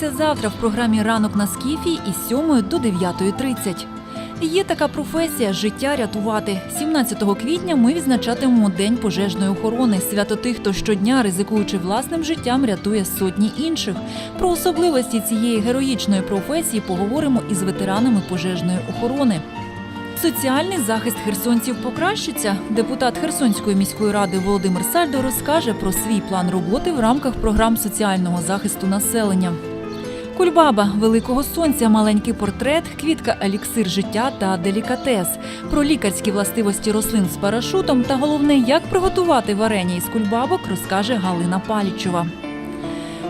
завтра в програмі Ранок на Скіфі із 7 до 9.30. Є така професія життя рятувати. 17 квітня ми відзначатимемо День пожежної охорони, свято тих, хто щодня, ризикуючи власним життям, рятує сотні інших. Про особливості цієї героїчної професії поговоримо із ветеранами пожежної охорони. Соціальний захист херсонців покращиться. Депутат Херсонської міської ради Володимир Сальдо розкаже про свій план роботи в рамках програм соціального захисту населення. Кульбаба великого сонця, маленький портрет, квітка еліксир життя та делікатес. Про лікарські властивості рослин з парашутом та головне, як приготувати варення із кульбабок, розкаже Галина Палічова.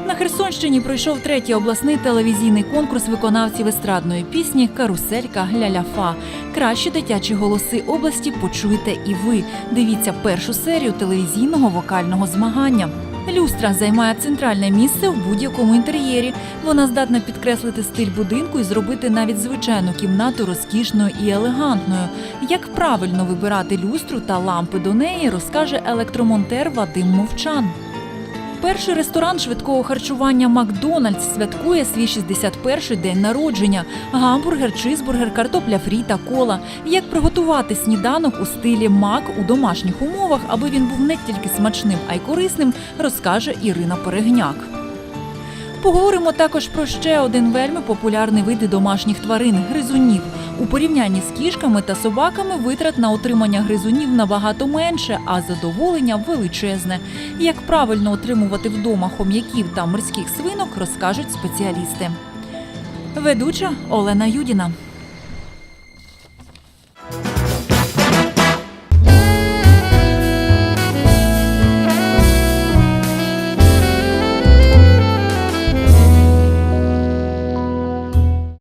На Херсонщині пройшов третій обласний телевізійний конкурс виконавців естрадної пісні Каруселька Гляляфа. Кращі дитячі голоси області почуєте і ви. Дивіться першу серію телевізійного вокального змагання. Люстра займає центральне місце в будь-якому інтер'єрі. Вона здатна підкреслити стиль будинку і зробити навіть звичайну кімнату розкішною і елегантною. Як правильно вибирати люстру та лампи до неї, розкаже електромонтер Вадим Мовчан. Перший ресторан швидкого харчування Макдональдс святкує свій 61-й день народження. Гамбургер, чизбургер, картопля фрі та кола. Як приготувати сніданок у стилі Мак у домашніх умовах, аби він був не тільки смачним, а й корисним, розкаже Ірина Перегняк. Поговоримо також про ще один вельми популярний вид домашніх тварин гризунів. Порівнянні з кішками та собаками витрат на отримання гризунів набагато менше, а задоволення величезне. Як правильно отримувати вдома хом'яків та морських свинок, розкажуть спеціалісти. Ведуча Олена Юдіна.